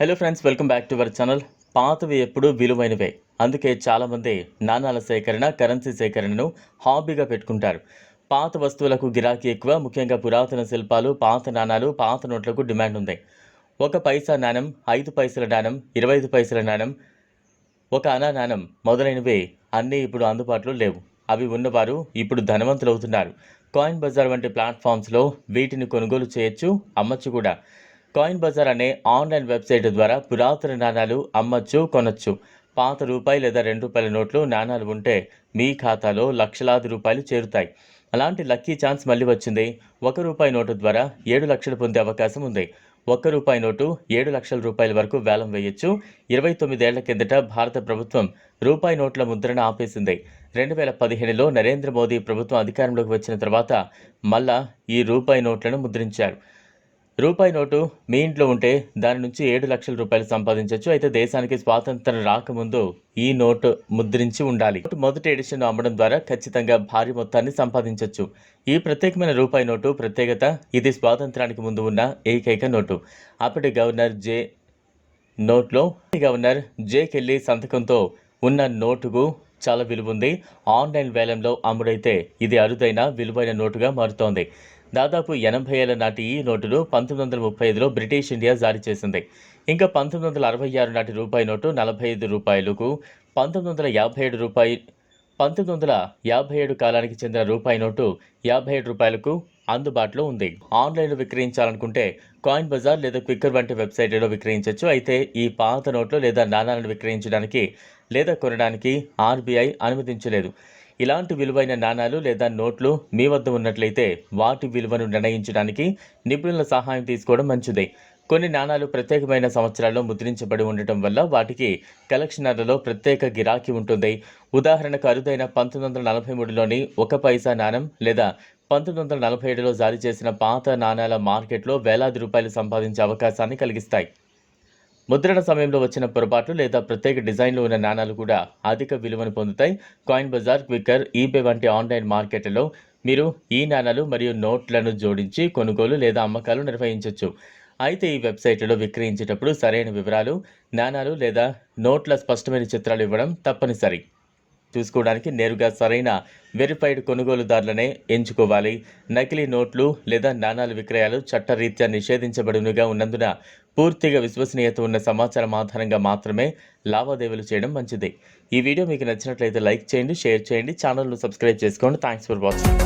Hello friends welcome back to our channel పాతవి ఎప్పుడు విలువైనవే. అందుకే చాలామంది నాణాల సేకరణ కరెన్సీ సేకరణను హాబీగా పెట్టుకుంటారు. పాత వస్తువులకు గిరాకీ ఎక్కువ ముఖ్యంగా పురాతన శిల్పాలు పాత నాణాలు పాత నోట్లకు డిమాండ్ ఉంది. ఒక పైసా నాణం ఐదు పైసల నాణం ఇరవై ఐదు పైసల నాణం ఒక అనా నాణం మొదలైనవి అన్నీ ఇప్పుడు అందుబాటులో లేవు. అవి ఉన్నవారు ఇప్పుడు ధనవంతులవుతున్నారు. కాయిన్ బజార్ వంటి ప్లాట్ఫామ్స్లో వీటిని కొనుగోలు చేయొచ్చు అమ్మచ్చు కూడా. కాయిన్ బజార్ అనే ఆన్లైన్ వెబ్సైట్ ద్వారా పురాతన నాణాలు అమ్మచ్చు కొనొచ్చు. పాత రూపాయి లేదా రెండు రూపాయల నోట్లు నాణాలు ఉంటే మీ ఖాతాలో లక్షలాది రూపాయలు చేరుతాయి. అలాంటి లక్కీ ఛాన్స్ మళ్ళీ వచ్చింది. ఒక రూపాయి నోటు ద్వారా ఏడు లక్షలు పొందే అవకాశం ఉంది. ఒక్క రూపాయి నోటు ఏడు లక్షల రూపాయల వరకు వేలం వేయొచ్చు. ఇరవై తొమ్మిదేళ్ళ కిందట భారత ప్రభుత్వం రూపాయి నోట్ల ముద్రణ ఆపేసింది. రెండు వేల పదిహేనులో నరేంద్ర మోదీ ప్రభుత్వం అధికారంలోకి వచ్చిన తర్వాత మళ్ళా ఈ రూపాయి నోట్లను ముద్రించారు. రూపాయి నోటు మీ ఇంట్లో ఉంటే దాని నుంచి ఏడు లక్షల రూపాయలు సంపాదించవచ్చు అయితే దేశానికి స్వాతంత్రం రాకముందు ఈ నోటు ముద్రించి ఉండాలి. మొదటి ఎడిషన్ అమ్మడం ద్వారా ఖచ్చితంగా భారీ మొత్తాన్ని సంపాదించవచ్చు ఈ ప్రత్యేకమైన రూపాయి నోటు ప్రత్యేకత ఇది స్వాతంత్రానికి ముందు ఉన్న ఏకైక నోటు. అప్పటి గవర్నర్ జే. నోట్లో గవర్నర్ జే. కెల్లీ సంతకంతో ఉన్న నోటుకు చాలా విలువ ఉంది. ఆన్లైన్ వేలంలో అమ్ముడైతే ఇది అరుదైన విలువైన నోటుగా మారుతోంది. దాదాపు ఎనభై ఏళ్ళ నాటి ఈ నోటును పంతొమ్మిది వందల ముప్పై ఐదులో బ్రిటిష్ ఇండియా జారీ చేసింది. ఇంకా పంతొమ్మిది వందల అరవై ఆరు నాటి రూపాయి నోటు నలభై ఐదు రూపాయలకు పంతొమ్మిది వందల యాభై ఏడు రూపాయి పంతొమ్మిది వందల యాభై ఏడు కాలానికి చెందిన రూపాయి నోటు యాభై ఏడు రూపాయలకు అందుబాటులో ఉంది. ఆన్లైన్లో విక్రయించాలనుకుంటే కాయిన్ బజార్ లేదా క్విక్కర్ వంటి వెబ్సైట్లో విక్రయించవచ్చు అయితే ఈ పాత నోట్లు లేదా నాణాలను విక్రయించడానికి లేదా కొనడానికి ఆర్బీఐ అనుమతించలేదు. ఇలాంటి విలువైన నాణాలు లేదా నోట్లు మీ వద్ద ఉన్నట్లయితే వాటి విలువను నిర్ణయించడానికి నిపుణుల సహాయం తీసుకోవడం మంచిది. కొన్ని నాణాలు ప్రత్యేకమైన సంవత్సరాల్లో ముద్రించబడి ఉండటం వల్ల వాటికి కలెక్షనర్లలో ప్రత్యేక గిరాకీ ఉంటుంది. ఉదాహరణకు అరుదైన పంతొమ్మిది వందల నలభై మూడులోని ఒక పైసా నాణం లేదా పంతొమ్మిది వందల నలభై ఏడులో జారీ చేసిన పాత నాణాల మార్కెట్లో వేలాది రూపాయలు సంపాదించే అవకాశాన్ని కలిగిస్తాయి. ముద్రణ సమయంలో వచ్చిన పొరపాట్లు లేదా ప్రత్యేక డిజైన్లు ఉన్న నాణాలు కూడా అధిక విలువను పొందుతాయి. కాయిన్ బజార్ క్విక్కర్ ఈబే వంటి ఆన్లైన్ మార్కెట్లలో మీరు ఈ నాణాలు మరియు నోట్లను జోడించి కొనుగోలు లేదా అమ్మకాలు నిర్వహించవచ్చు అయితే ఈ వెబ్సైట్లో విక్రయించేటప్పుడు సరైన వివరాలు నాణాలు లేదా నోట్ల స్పష్టమైన చిత్రాలు ఇవ్వడం తప్పనిసరి. చూసుకోవడానికి నేరుగా సరైన వెరిఫైడ్ కొనుగోలుదారులనే ఎంచుకోవాలి. నకిలీ నోట్లు లేదా నాణాల విక్రయాలు చట్టరీత్యా నిషేధించబడినగా ఉన్నందున పూర్తిగా విశ్వసనీయత ఉన్న సమాచారం ఆధారంగా మాత్రమే లావాదేవీలు చేయడం మంచిది. ఈ వీడియో మీకు నచ్చినట్లయితే లైక్ చేయండి షేర్ చేయండి ఛానల్ను సబ్స్క్రైబ్ చేసుకోండి. థ్యాంక్స్ ఫర్ వాచింగ్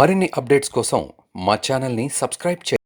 మరిన్ని అప్డేట్స్ కోసం మా ఛానల్ని సబ్స్క్రైబ్ చేయండి.